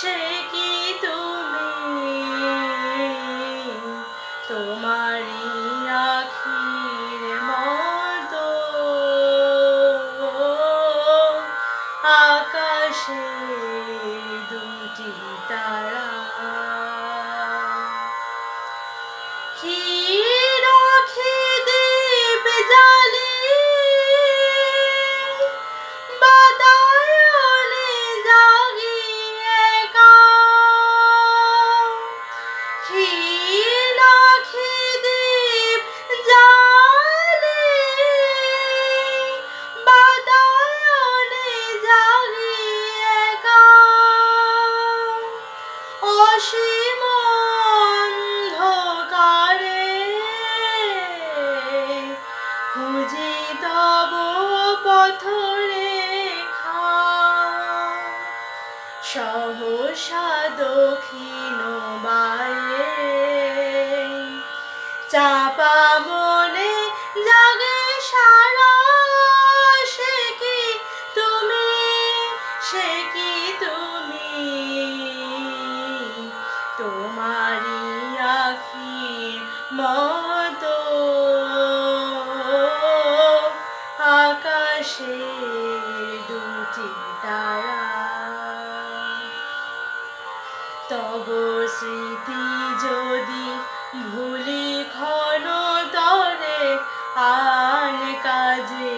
সে কি তুমি? তোমারি আখির মতো। আকাশের দুটি তারা। কি রাখি অসীম অন্ধকারে। খুঁজি তব পথরেখা। সহসা দক্ষিণ বায়ে মতো আকাশের দুটি তারা। তব স্মৃতি যদি ভুলি ক্ষণ তরে আন কাজে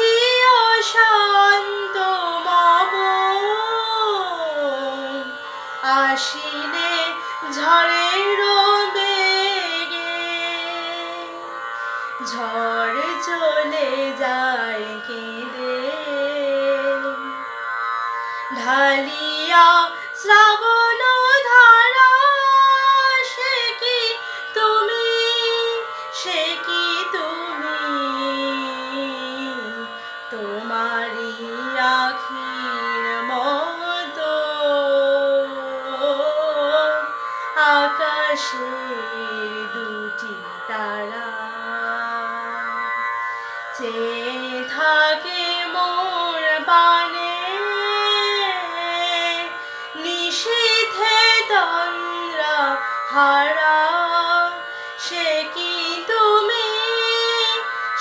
আসিলে ঝড়ের বেগে ঝড় চলে যায় কেঁদে। ঢালিয়া শ্রাবণ তুমি? তুমি? তোমারি আকাশের দুটি তারা। চেয়ে থাকে মোর বানে নিষেধে তন্দ্রা হারা। সে কি তুমি?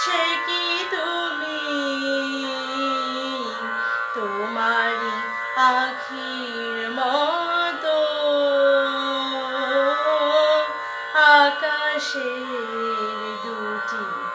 সে কি তুমি? তোমারি আখির আকাশের দুটি